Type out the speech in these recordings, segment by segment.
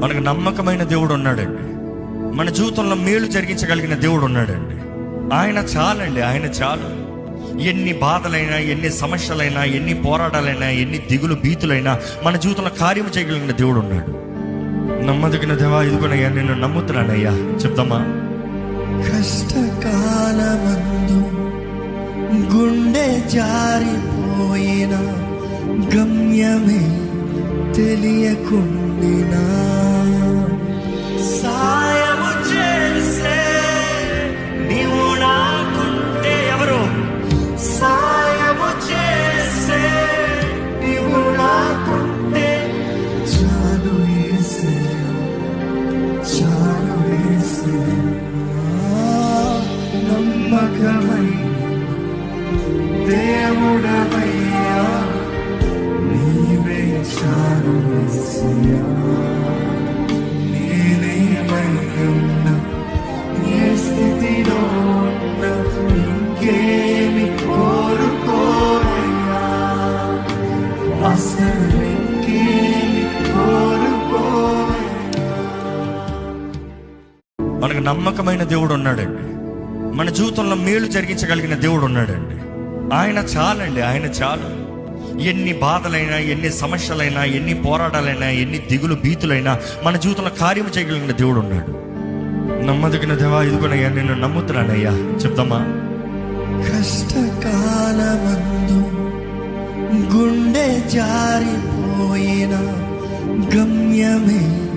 మనకు నమ్మకమైన దేవుడు ఉన్నాడండి. మన జీవితంలో మేలు జరిగించగలిగిన దేవుడు ఉన్నాడండి. ఆయన చాలండి ఆయన చాలు. ఎన్ని బాధలైనా ఎన్ని సమస్యలైనా ఎన్ని పోరాటాలైనా ఎన్ని దిగులు భీతులైనా మన జీవితంలో కార్యం చేయగలిగిన దేవుడు ఉన్నాడు. నమ్మదగిన దేవా ఇదిగోనయ్యా నేను నమ్ముతున్నానయ్యా. చెప్తామా కష్టకాలమందు గుండె జారిపోయిన గమ్యమే తెలియకుండినా దేవుడవయ్యా నీవే చాలు యేసయ్యా ఏ స్థితిలో ఇంకేమి కోరుకోరయ్యా అసలు ఇంకేమి మనకు నమ్మకమైన దేవుడు ఉన్నాడండి మన జీవితంలో మేలు జరిగించగలిగిన దేవుడు ఉన్నాడండి ఆయన చాలండి ఆయన చాలు. ఎన్ని బాధలైనా ఎన్ని సమస్యలైనా ఎన్ని పోరాటాలైనా ఎన్ని దిగులు భీతులైనా మన జీవితంలో కార్యము చేయగలిగిన దేవుడు ఉన్నాడు. నమ్మదగిన దేవా ఇదిగోనయ్యా నేను నమ్ముతున్నానయ్యా. చెప్తామా కష్టకాలమందు గుండె జారిపోయిన గమ్యమే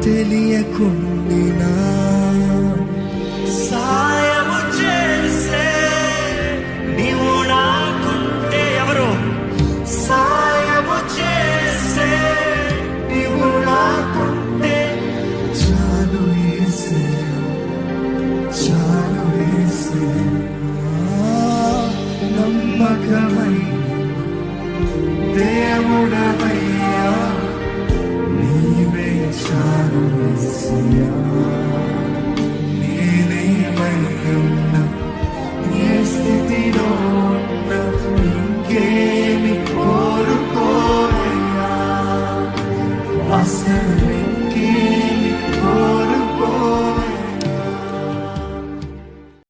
తెలియకుండినా. సా దేవుడవయ్యా